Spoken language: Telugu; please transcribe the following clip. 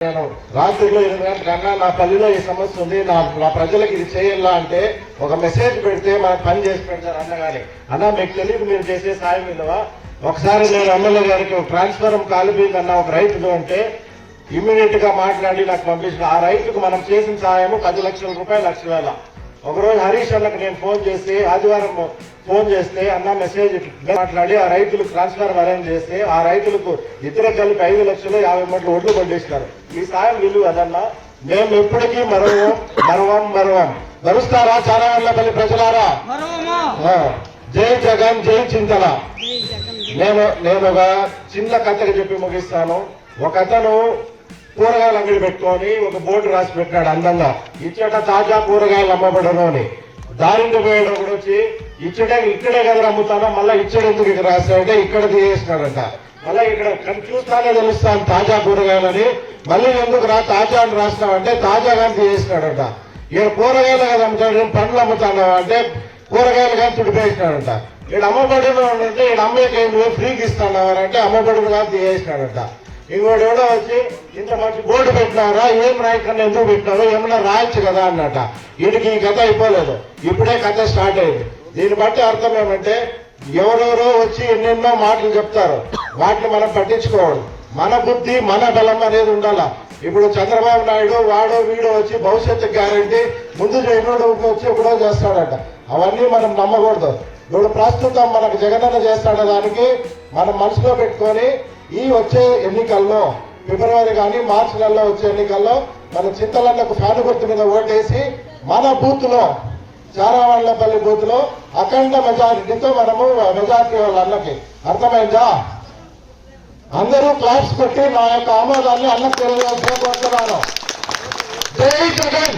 నేను రాత్రిలో ఎనిమిది గంటల అన్నా నా పల్లిలో ఈ సమస్య ఉంది నా నా ప్రజలకు ఇది చేయాలా అంటే ఒక మెసేజ్ పెడితే మనం పని చేసి పెడతారు అన్నగాని అన్న మీకు తెలియదు మీరు చేసే సాయం విలువ ఒకసారి నేను ఎమ్మెల్యే గారికి ఒక ట్రాన్స్ఫారం కాలిపోయిందన్న ఒక రైతులు అంటే ఇమ్మీడియట్గా మాట్లాడి నాకు పంపించిన. ఆ రైతుకు మనం చేసిన సాయము పది లక్షల రూపాయలు లక్ష వేల. ఒకరోజు హరీష్ అన్నకు నేను ఫోన్ చేసి ఆదివారం ఫోన్ చేస్తే అన్న మెసేజ్ మాట్లాడి ఆ రైతులకు ట్రాన్స్ఫర్ అరేంజ్ చేస్తే ఆ రైతులకు ఇతర కలిపి ఐదు లక్షలు యాభై మూటలు ఒడ్లు పండిస్తారు ఈ సాయం విలువ అదన్నా మేము ఎప్పటికీ మరవం మరవం. మరవం భరుస్తారా చాలా పల్లి ప్రజలారా జై జగన్ జై చింతల. నేను నేను ఒక చిన్న కథగా చెప్పి ముగిస్తాను. ఒక అతను కూరగాయలు అంగడి పెట్టుకొని ఒక బోర్డు రాసి పెట్టాడు అందంగా ఇచ్చట తాజా కూరగాయలు అమ్మబడను అని. దారిని పోయాడు కూడా వచ్చి ఇచ్చటే ఇక్కడే కదా అమ్ముతానో మళ్ళీ ఇచ్చడు ఎందుకు ఇక్కడ రాశాడంటే ఇక్కడ తీసేసినాడంట మళ్ళీ ఇక్కడ చూస్తానే తెలుస్తాను తాజా కూరగాయలని మళ్ళీ ఎందుకు రా తాజా అని రాసినావంటే తాజాగా తీసేసినాడంట. ఇక్కడ కూరగాయలు కదా అమ్ముతాడు పండ్లు అమ్ముతాను అంటే కూరగాయలు కానీ తుడిపేసినాడంట. ఇక్కడ అమ్మబడిన అంటే ఇక్కడ అమ్మకి ఫ్రీకి ఇస్తాను అంటే అమ్మబడిన కానీ తీసేసినాడంట. ఇంకోటి ఎవడో వచ్చి ఇంత మంచి బోర్డు పెట్టినారా? ఏం రాయకుండా ఎందుకు పెట్టినారో? ఏమన్నా రాయొచ్చు కదా అన్నట. వీడికి ఈ కథ అయిపోలేదు. ఇప్పుడే కథ స్టార్ట్ అయింది. దీన్ని బట్టి అర్థం ఏమంటే ఎవరెవరో వచ్చి ఎన్నెన్నో మాటలు చెప్తారు. వాటిని మనం పట్టించుకోవడం మన బుద్ధి మన బలం అనేది ఉండాల? ఇప్పుడు చంద్రబాబు నాయుడు వాడో వీడో వచ్చి భవిష్యత్తు గ్యారంటీ ముందు చేయనోడు వచ్చి ఎప్పుడో చేస్తాడట. అవన్నీ మనం నమ్మకూడదు. ఇప్పుడు ప్రస్తుతం మనకు జగనన్న చేస్తాడ దానికి మనం మనసులో పెట్టుకొని ఈ వచ్చే ఎన్నికల్లో ఫిబ్రవరి కానీ మార్చి నెలలో వచ్చే ఎన్నికల్లో మన చింతలన్నకు ఫ్యాన్ గుర్తు మీద ఓటేసి మన బూత్లో చారావాళ్ళపల్లి బూత్లో అఖండ మెజారిటీతో మనము మెజారిటీ వాళ్ళ అన్నకి అర్థమైందా? అందరూ క్లాప్స్ పెట్టి నా యొక్క ఆమోదాన్ని అన్నకు తెలియజేసిన జై జగన్!